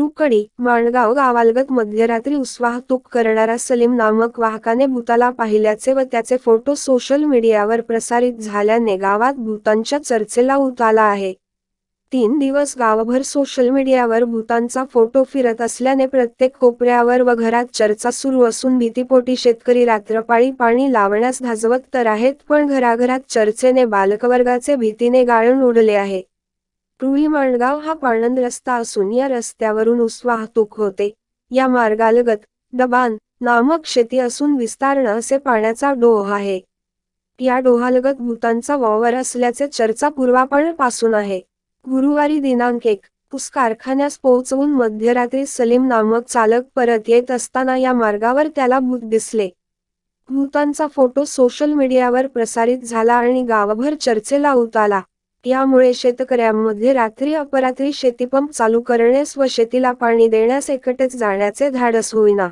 रुकडी माणगाव गावालगत मध्यरात्री उसवाहतूक करणारा सलीम नामक वाहकाने भूताला पाहिल्याचे व त्याचे फोटो सोशल मीडियावर प्रसारित झाल्याने गावात भूतांच्या चर्चेला उत आला आहे. तीन दिवस गावभर सोशल मीडियावर भूतांचा फोटो फिरत असल्याने प्रत्येक कोपऱ्यावर व घरात चर्चा सुरू असून भीतीपोटी शेतकरी रात्रपाळी पाणी लावण्यास धाजवत तर आहेत पण घराघरात चर्चेने बालकवर्गाचे भीतीने गाळून उडले आहे. रुई माणगाव हा पाणंद रस्ता असून या रस्त्यावरून ऊस वाहतूक होते. या मार्गालगत दबान नामक शेती असून विस्तारणं असे पाण्याचा डोह आहे. या डोहालगत भूतांचा वावर असल्याचे चर्चा पूर्वापणपासून आहे. गुरुवारी दिनांक एक ऊस कारखान्यास पोहोचवून मध्यरात्री सलीम नामक चालक परत येत असताना या मार्गावर त्याला भूत दिसले. भूतांचा फोटो सोशल मीडियावर प्रसारित झाला आणि गावभर चर्चेला उत आला यामुळे शेतकऱ्यांमध्ये रात्री अपरात्री शेतीपंप चालू करण्यास व शेतीला पाणी देण्यास एकटेच जाण्याचे धाडस होईना.